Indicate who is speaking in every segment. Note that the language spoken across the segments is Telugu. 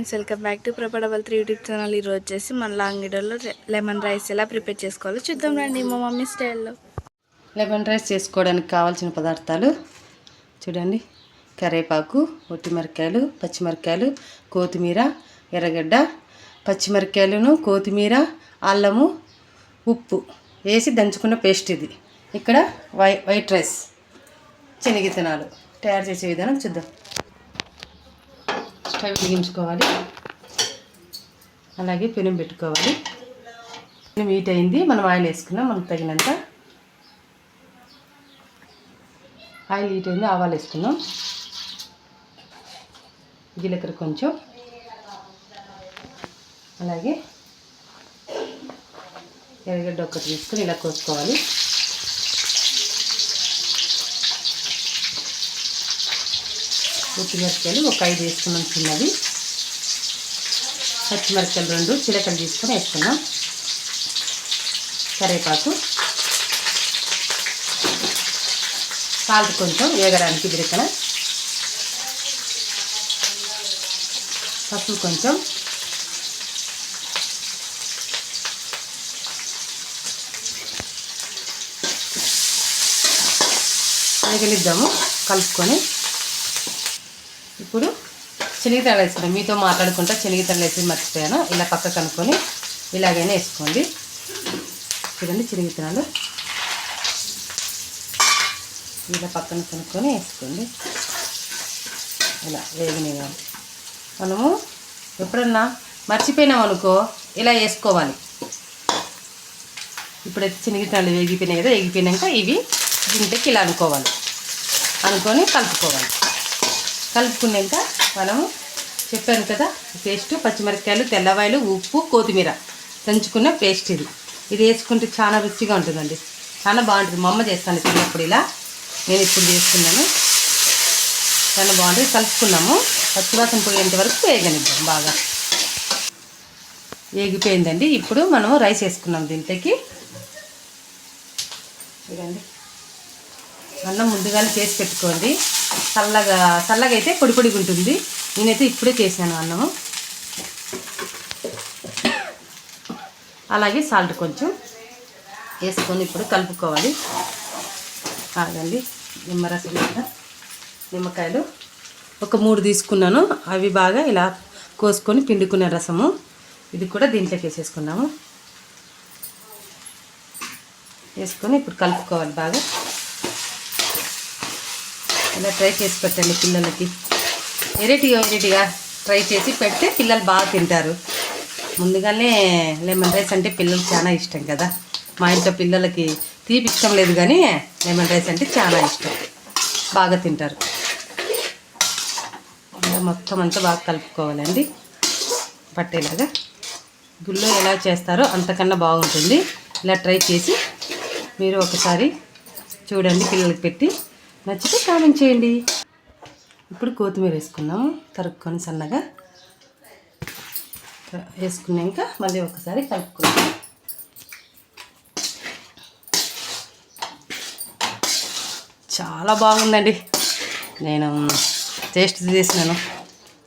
Speaker 1: Friends welcome back to Prabha three YouTube channel. ఈరోజు వచ్చేసి మన లాంగిడోలో లెమన్ రైస్ ఎలా ప్రిపేర్ చేసుకోవాలో చూద్దాం రండి మా మమ్మీ స్టైల్లో.
Speaker 2: లెమన్ రైస్ చేసుకోవడానికి కావాల్సిన పదార్థాలు చూడండి. కరివేపాకు ఒట్టిమిరకాయలు పచ్చిమిరకాయలు కొత్తిమీర ఎర్రగడ్డ పచ్చిమిరకాయలను కొత్తిమీర అల్లము ఉప్పు వేసి దంచుకున్న పేస్ట్ ఇది. ఇక్కడ వై వైట్ రైస్ శనగిత్తనాలు తయారు చేసే విధానం చూద్దాం. స్టవ్ వెలిగించుకోవాలి అలాగే పెనం పెట్టుకోవాలి. పెనం హీట్ అయింది మనం ఆయిల్ వేసుకున్నాం మనకు తగినంత ఆయిల్ హీట్ అయింది ఆవాలు వేసుకున్నాం. జీలకర్ర కొంచెం. అలాగే ఎర్రగడ్డ ఒకటి తీసుకుని ఇలా కోసుకోవాలి. మిరపకాయలు ఒక ఐదు వేసుకున్నాం చిన్నది పచ్చిమిరపకాయలు రెండు చిలకలు తీసుకొని వేసుకున్నాం. కరివేపాకు. సాల్ట్ కొంచెం వేగడానికి బిరకన పసుపు కొంచెం. వేగనిద్దాము కలుపుకొని. ఇప్పుడు శనగతలు వేసుకున్నాం మీతో మాట్లాడుకుంటా శనగతలు వేసి మర్చిపోయాను. ఇలా పక్క కనుక్కొని ఇలాగైనా వేసుకోండి. చూడండి శనగతనాలు ఇలా పక్కన కనుక్కొని వేసుకోండి. ఇలా వేగనివ్వాలి మనము ఎప్పుడన్నా మర్చిపోయినాం అనుకో ఇలా వేసుకోవాలి. ఇప్పుడైతే శనగతనాలు వేగిపోయినాయి కదా వేగిపోయినాక ఇవి ఇంటికి ఇలా అనుకోవాలి. అనుకొని కలుపుకోవాలి. కలుపుకున్నాక మనము చెప్పాను కదా పేస్ట్ పచ్చిమిరపకాయలు తెల్లవాయలు ఉప్పు కొత్తిమీర దంచుకున్న పేస్ట్ ఇది. ఇది వేసుకుంటే చాలా రుచిగా ఉంటుందండి. చాలా బాగుంటుంది. మా అమ్మ చేస్తాను చిన్నప్పుడు ఇలా. నేను ఇప్పుడు చేస్తున్నాను చాలా బాగుంటుంది. కలుపుకున్నాము. పచ్చివాసన పోయేంత వరకు వేగనిద్దాం బాగా. వేగిపోయిందండి. ఇప్పుడు మనం రైస్ వేసుకున్నాం దీంట్లోకి. ఇదండి అన్నం ముందుగానే చేసి పెట్టుకోండి. చల్లగా చల్లగా అయితే పొడి పొడిగా ఉంటుంది. నేనైతే ఇప్పుడే చేశాను అన్నము. అలాగే సాల్ట్ కొంచెం వేసుకొని ఇప్పుడు కలుపుకోవాలి. కాదండి నిమ్మరసం కూడా నిమ్మకాయలు. ఒక మూడు తీసుకున్నాను. అవి బాగా ఇలా కోసుకొని పిండుకునే రసము. ఇది కూడా దీంట్లోకి వేసేసుకున్నాము. వేసుకొని ఇప్పుడు కలుపుకోవాలి బాగా. ఇలా ట్రై చేసి పెట్టండి పిల్లలకి. వెరైటీగా వెరైటీగా ట్రై చేసి పెడితే పిల్లలు బాగా తింటారు. ముందుగానే లెమన్ రైస్ అంటే పిల్లలు చాలా ఇష్టం కదా. మా ఇంట్లో పిల్లలకి తీపి ఇష్టం లేదు కానీ లెమన్ రైస్ అంటే చాలా ఇష్టం. బాగా తింటారు. మొత్తం అంతా బాగా కలుపుకోవాలండి. పట్టేలాగా. గుళ్ళో ఎలా చేస్తారో అంతకన్నా బాగుంటుంది. ఇలా ట్రై చేసి మీరు ఒకసారి చూడండి పిల్లలకి పెట్టి. నచ్చితే కామెంట్ చేయండి. ఇప్పుడు కొత్తిమీర వేసుకున్నాము తరుక్కొని సన్నగా వేసుకున్నాక మళ్ళీ ఒకసారి కలుపుకున్నాం చాలా బాగుందండి. నేను టేస్ట్ చేసినాను.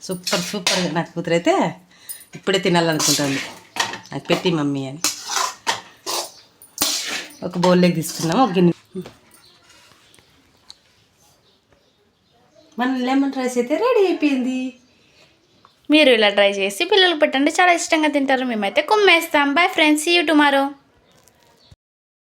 Speaker 2: సూపర్ సూపర్గా నాకు కూతురైతే ఇప్పుడే తినాలనుకుంటుంది. నాకు పెట్టి మమ్మీ అని. ఒక బౌల్లోకి తీసుకున్నాము ఒక గిన్నె. మన లెమన్ రైస్ అయితే రెడీ అయిపోయింది.
Speaker 1: మీరు ఇలా ట్రై చేసి పిల్లలకు పెట్టండి. చాలా ఇష్టంగా తింటారు. మేమైతే కుమ్మేస్తాం. Bye friends you tomorrow